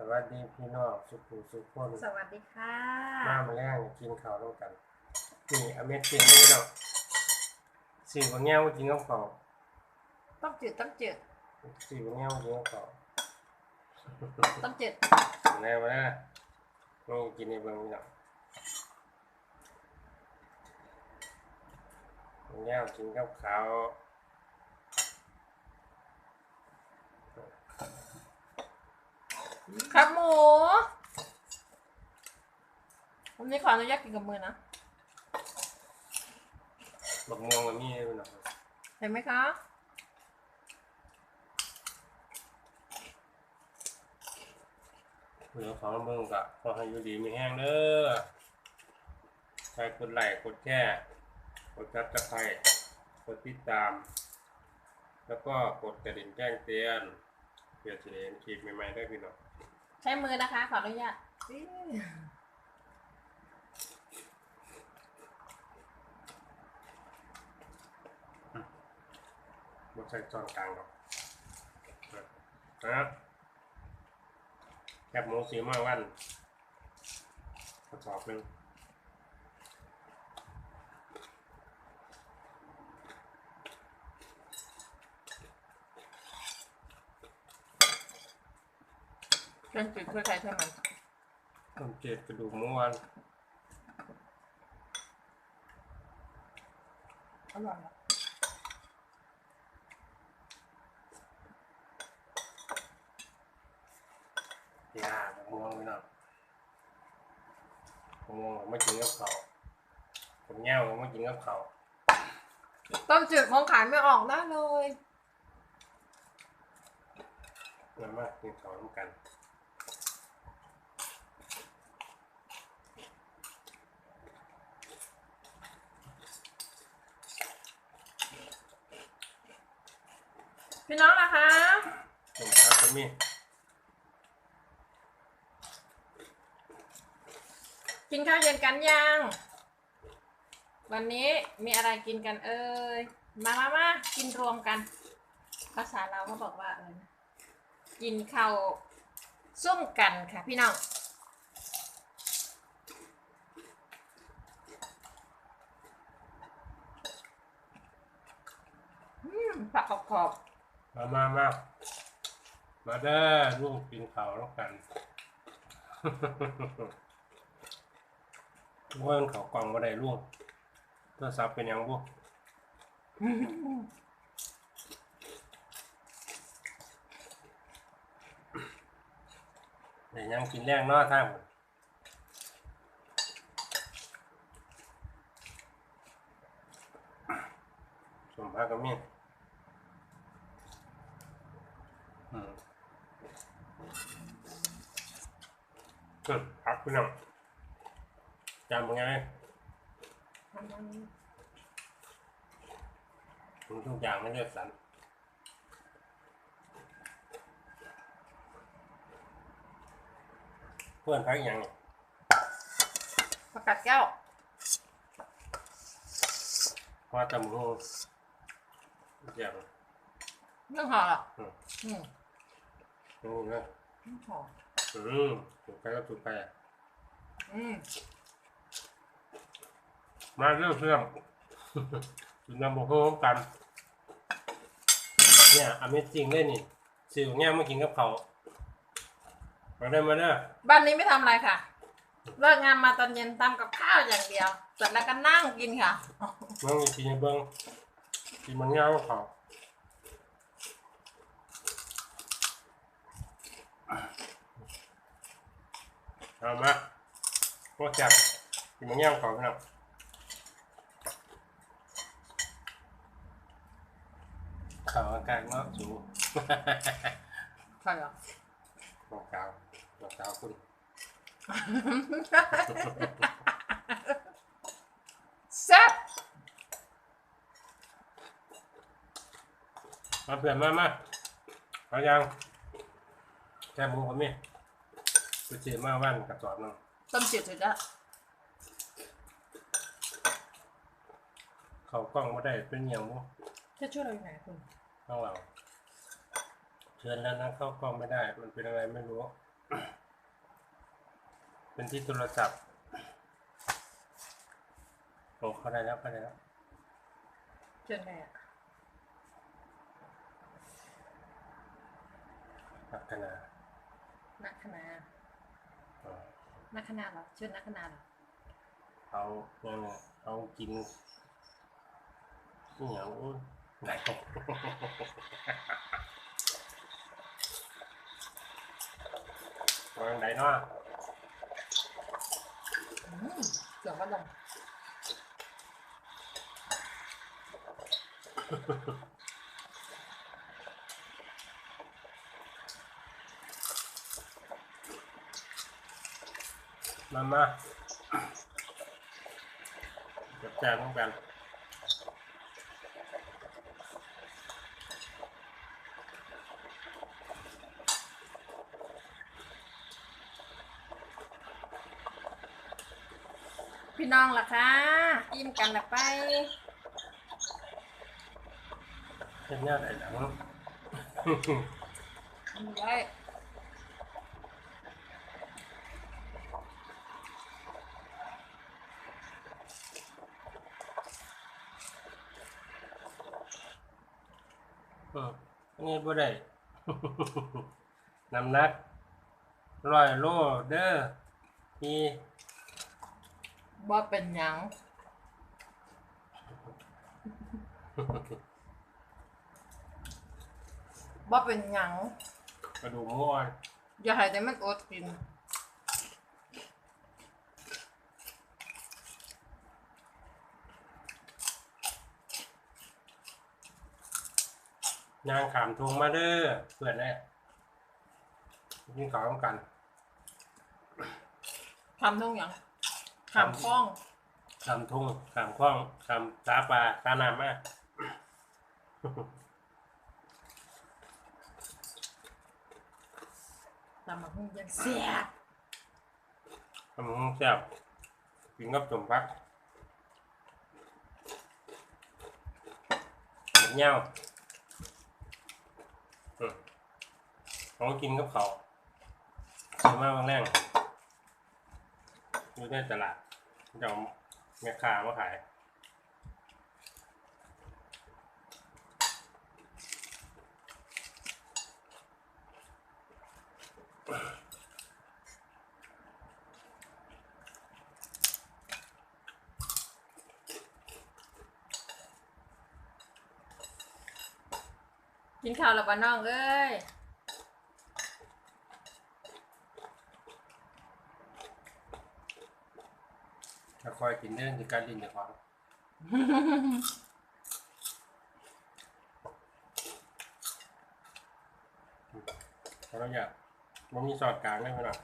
สวัสดีพี่น้องสุขุสุขคนสวัสดีค่ะมามาแล้งกินข้าวร่วมกัน นี่อเมริกันนี่พี่น้องสี่บางแง่วกินกับข้าวต้มจืดต้มจืดสี่บางแง่วกินกับข้าวต้มจืดแน่มาแล้วนี่กินในเบื้องพี่น้องบางแง่วกินกับข้าว ครับหมูวันนี้ขออนุญาตกินกับมือนะบักม่วงมันมีพี่น้องเห็นไหมคะเดี๋ยวของเบิ่งกะขอให้อยู่ดีมีแห้งเด้อใครกดไลค์กดแชร์กดซับสไครต์กดติดตาม แล้วก็กดกระดิ่งแจ้งเตือนเพื่อจะได้เห็นคลิปใหม่ๆได้พี่น้องใช้มือนะคะ ขออนุญาตบ่ใช่จอนกลางหรอกนะครับแคบหมูสีมาวันกระสอบหนึ่ง เครื่องจืดช่วยใครช่วยมันต้มเจ็ดกระดูกหมูวันอร่อยนะยาบักม่วงพี่น้องบักม่วงไม่กินกับเขาวผมแง่วไม่กินกับเขาวต้มจืดมองขายไม่ออกได้เลยมันมากกินเขาวร่วมกัน พี่น้องนะคะผมครับก็มีกินข้าวเย็นกันยัง วันนี้มีอะไรกินกันเอ่ย มามามากินรวมกัน ภาษาเราเขาบอกว่าอะไรนะกินข้าวส้มกันค่ะพี่น้องอืมผักขอบขอบ มามามามาเด้อลูกกินข้าวร่วกันว่ามันเขากล่องมาได้ลูกโทรศัพท์เป็นยังบุเดี๋ยวยังกินแรงเนาะท่านสมภากับมีอื อืมพักพี่น้องจำเป็นไงมันทุกอย่างไม่เลือกสรรเพื่อนพักอย่างนี้ผักกาดแก้วเพราะจำหูอย่างเรื่องห่อหรออืมอืมนี่นะเรื่องห่อ อืมถูกไปก็ถูกไปอะอืมมาเรื่องเรื่องกินน้ำบกพร้อมกัน เนี่ยอเมซิ่งเลยนี่สิวเนี่ยมากินกับเขาวมาได้อมาเด้อบ้านนี้ไม่ทำอะไรค่ะ เลิกงานมาตอนเย็นทำกับข้าวอย่างเดียวเสร็จแล้วก็นั่งกินค่ะมึงกินให้เบิ้งกินมันเงากับเขาว เอามาพวกจับกินมันเงากับเขาพี่น้องข่าวอากาศเนาะสูใช่เหรอบอกกล่าวบอกกล่าวคุณแซ่บมาเปลี่ยนมามาเอายังแค่หมูผมนี่ ไปเจอมาว่านกระสอบหนึงต้มจืดสุดละเขากล้องไม่ได้เป็นอย่างมูจะช่วยเราอยู่ไหนคุณต้องเราเชิญแล้วนะเข้ากล้องไม่ได้ มันเป็นอะไรไม่รู้อเป็นที่โทรศัพท์โอ้เข้าได้แล้วเข้าได้แล้วเชิญแม่พัฒนานักคณาอ่า นักคณาเหรอเชิญนักคณาเหรอเอาเนี่ยนะเอากินนี่อย่างอู้ไหนวางไหนเนาะอืมเสียงพัดล มมามาจับแจมต้องกันพี่น้องล่ะคะอิ่มกันละไปเป็นเนี่ยไหนหลังทำได้ อื มอันนี้บ่ได้น้ำหนักร้อยโลเด้อพี่บ่เป็นหยังบ่เป็นหยังกระดูกหมูอ่อนอย่าให้แต่มันอดกิน นางขามทงมาเด้อเพื่อนแน่กินข้าวร่วมกันทำทุ่งหยังทำคล้องขามทงขามคล้องขามตาปลาตาน้ำมาทำมาหุ้งยังเสียบทำห้องแซ่บกินกับสมพักหมกเงี้ยวอืม เขากินกับเขาวซื้อมาบางแรงอยู่ในตลาดเดี๋ยวแม่ค้ามาขายกินข้าวแล้วปะน้องเอ้ย ถ้าคอยกินเรื่องในการดินจากความเพราะเราอยากมันมีสอดกลางได้ไหมล่ะ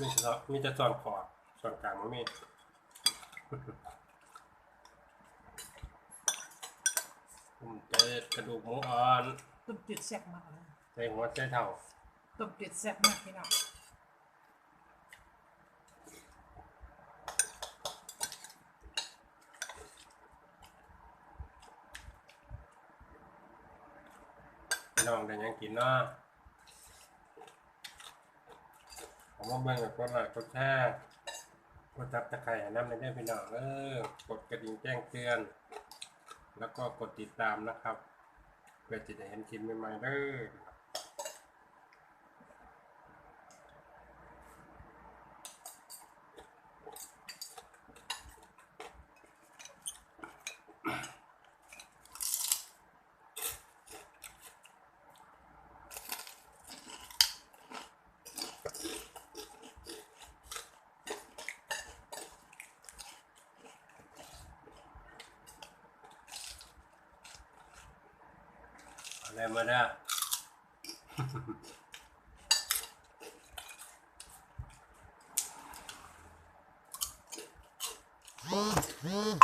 มีแต่สอดมีแต่สอดขอบสอดกลางมันมี อืมเจอกระดูกหมูอ่อนตุ่มติดแซ่บมากเลยใส่หัวใส่เท่าตุ่มติดแซ่บมากพี่น้องพี่น้องได้หยังกินเนาะผมว่าเบิ่งกับกดไลค์กดแชร์กดจับตะไคร้ให้น้ำในเด้อพี่น้องเออกดกระดิ่งแจ้งเตือน แล้วก็กดติดตามนะครับ เพื่อจะได้เห็นคลิปใหม่ๆเด้อ ไรมาได้อม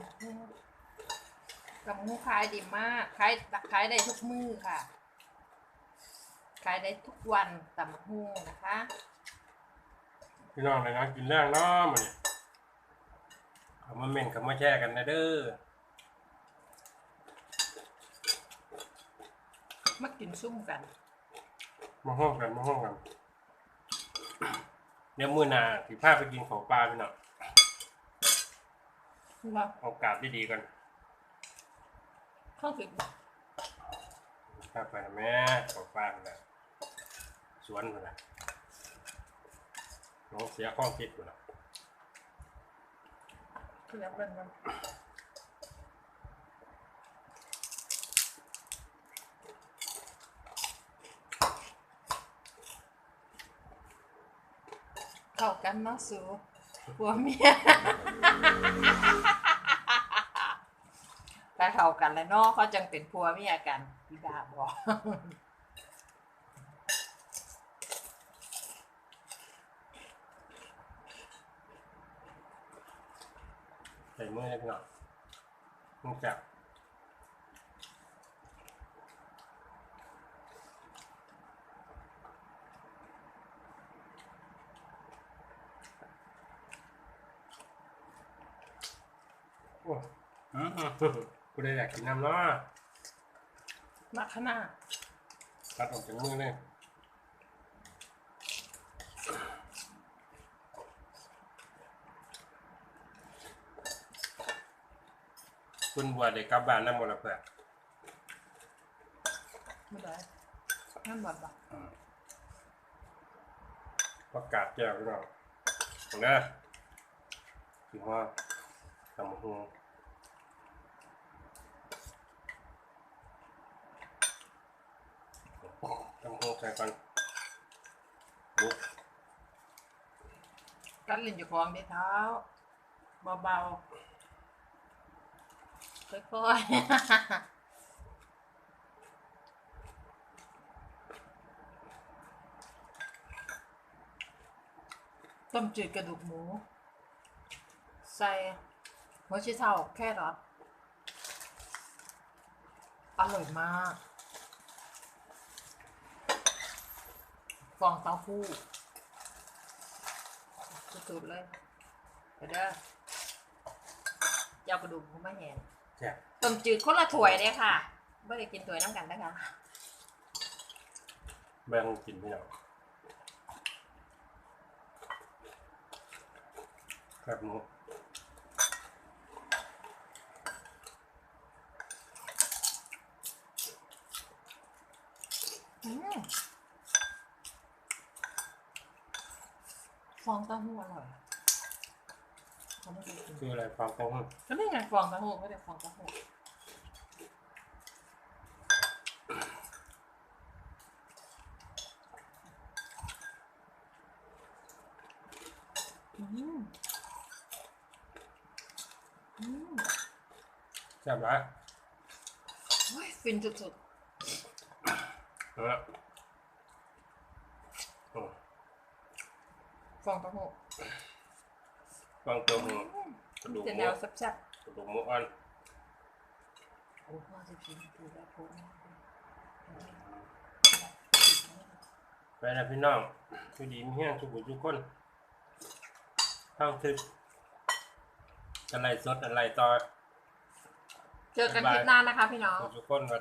ำหูตำหู ขายดีมาก ขายขายได้ทุกมื้อค่ะ ขายได้ทุกวันตำหูนะคะ พี่น้องเลยนะกินแรงเนาะมันนี่เขามาเม่นเขามาแช่กันนะเด้อมากินซุ่มกัน มาห้องกันมาห้องกันเดี๋ยวมื้อหน้าสิพาไปกินของปลาพี่น้องว่าโอกาสดีๆกัน ข้าวผิดพาไปนะแม่ของปลาพุ่นน่ะสวนพุ่นน่ะน้องเสียข้องคิดพุ่นน่ะคือแล้วเป็นมันเข้ากันเนาะสูผัวเมีย ถ้าเข้ากันแล้วเนาะเขาจังเป็นผัวเมียกันพี่ดาบอกใส่มือเลยพี่น้องมึงจับโอ้ อืมกูได้อยากกินน้ำเนาะมาขนาดตัดออกจากมือเลยคุณบัวเด็กกลับบ้านน้ำหมดแล้วเพื่อนไม่ได้นั่นแบบแบบประกาศแก้วพี่น้องเอานะถือว่าตำบักหูตำบักหู ใส่ก่อนบุ๊กกัดลิ้นอยู่คลองที่เท้าเบาๆค่อยๆต้มจืดกระดูกหมู ใส่หัวชิเท้าแค่รอทอร่อยมาก ฟองเต้าหู้สุดๆเลยไปเด้อเจ้ากระดูกผมไม่เห็นแซ่บต้มจืดคนละถ้วยเลยค่ะไม่ได้กินถ้วยน้ำกันนะคะแบ่งกินพี่น้องครับหมู อืมฟ องเต้าหู้อร่อยเขาไม่ได้กินคืออะไรความต้องก็นี่ไงฟองเต้าหู้ไม่ได้ฟองเต้าหู้อืมอืมแซ่บไรโอ้ยฟินสุดเอาละโอ้ ๆ ฟองเต้าหู้ฟังตัวหมูกระดูกจะหแนมูวแซ่บกระดูกหมูอ่อนๆโอ้พ่อจะกินดูแล้วผมไปนะพี่น้องคือดีมีแห้งทุกผู้ทุกคนเข้าทึกอะไรสดอะไรต่อ เจอกันคลิปหน้านะคะพี่น้อง ทุกคนสวัสดี